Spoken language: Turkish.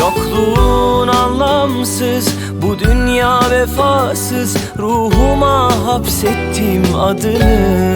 Yokluğun anlamsız, bu dünya vefasız. Ruhuma hapsettim adını